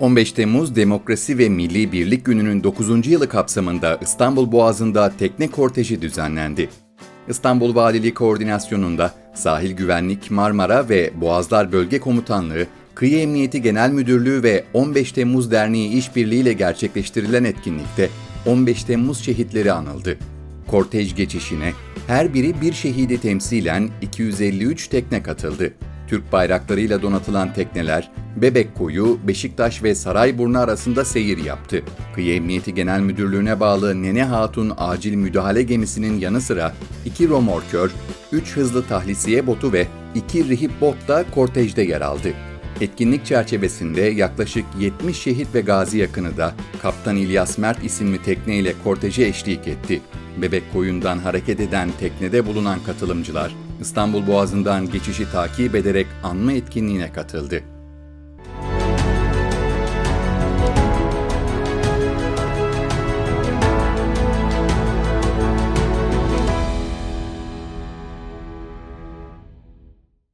15 Temmuz Demokrasi ve Milli Birlik Günü'nün 9. yılı kapsamında İstanbul Boğazı'nda tekne korteji düzenlendi. İstanbul Valiliği koordinasyonunda Sahil Güvenlik, Marmara ve Boğazlar Bölge Komutanlığı, Kıyı Emniyeti Genel Müdürlüğü ve 15 Temmuz Derneği işbirliğiyle gerçekleştirilen etkinlikte 15 Temmuz şehitleri anıldı. Kortej geçişine her biri bir şehidi temsilen 253 tekne katıldı. Türk bayraklarıyla donatılan tekneler Bebek Koyu, Beşiktaş ve Sarayburnu arasında seyir yaptı. Kıyı Emniyeti Genel Müdürlüğü'ne bağlı Nene Hatun acil müdahale gemisinin yanı sıra iki romorkör, 3 hızlı tahlisiye botu ve 2 rihip bot da kortejde yer aldı. Etkinlik çerçevesinde yaklaşık 70 şehit ve gazi yakını da Kaptan İlyas Mert isimli tekneyle korteje eşlik etti. Bebek koyundan hareket eden teknede bulunan katılımcılar İstanbul Boğazı'ndan geçişi takip ederek anma etkinliğine katıldı.